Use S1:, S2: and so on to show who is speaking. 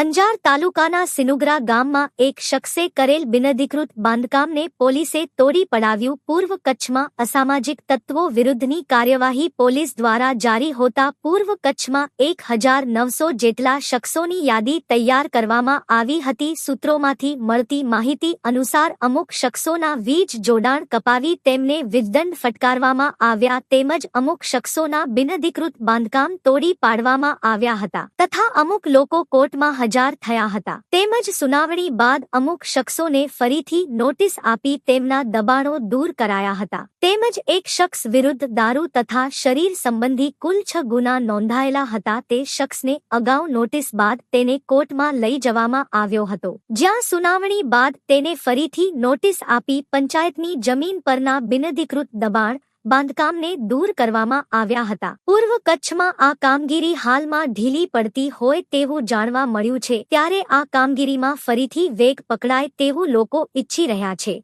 S1: અંજાર તાલુકાના સિનુગ્રા ગામમાં એક શખ્સે કરેલ બિનઅધિકૃત બાંધકામને પોલીસે તોડી પડાવ્યું. પૂર્વ કચ્છમાં અસામાજિક તત્વો વિરુદ્ધની કાર્યવાહી પોલીસ દ્વારા જારી હોતા પૂર્વ કચ્છમાં એક હજાર નવસો જેટલા શખ્સોની યાદી તૈયાર કરવામાં આવી હતી. સૂત્રોમાંથી મળતી માહિતી અનુસાર અમુક શખ્સોના વીજ જોડાણ કપાવી તેમને વીજદંડ ફટકારવામાં આવ્યા તેમજ અમુક શખ્સોના બિનઅધિકૃત બાંધકામ તોડી પાડવામાં આવ્યા હતા. તથા અમુક લોકો કોર્ટમાં હજાર થયા હતા. તેમજ સુનાવણી બાદ અમુક શખ્સોને ફરીથી નોટિસ આપી તેમના દબાણો દૂર કરાયા હતા. તેમજ એક શખ્સ વિરુદ્ધ દારૂ તથા શરીર સંબંધી કુલ છ ગુના નોંધાયેલા હતા તે શખ્સને અગાઉ નોટિસ બાદ તેને કોર્ટમાં લઈ જવામાં આવ્યો હતો. જ્યાં સુનાવણી બાદ તેને ફરીથી નોટિસ આપી પંચાયતની જમીન પરના બિનધિકૃત દબાણ બાંધકામને દૂર કરવામાં આવ્યા હતા. પૂર્વ કચ્છમાં આ કામગીરી હાલમાં ઢીલી પડતી હોય તેવું જાણવા મળ્યું છે. ત્યારે આ કામગીરીમાં ફરીથી વેગ પકડાય તેવું લોકો ઈચ્છી રહ્યા છે.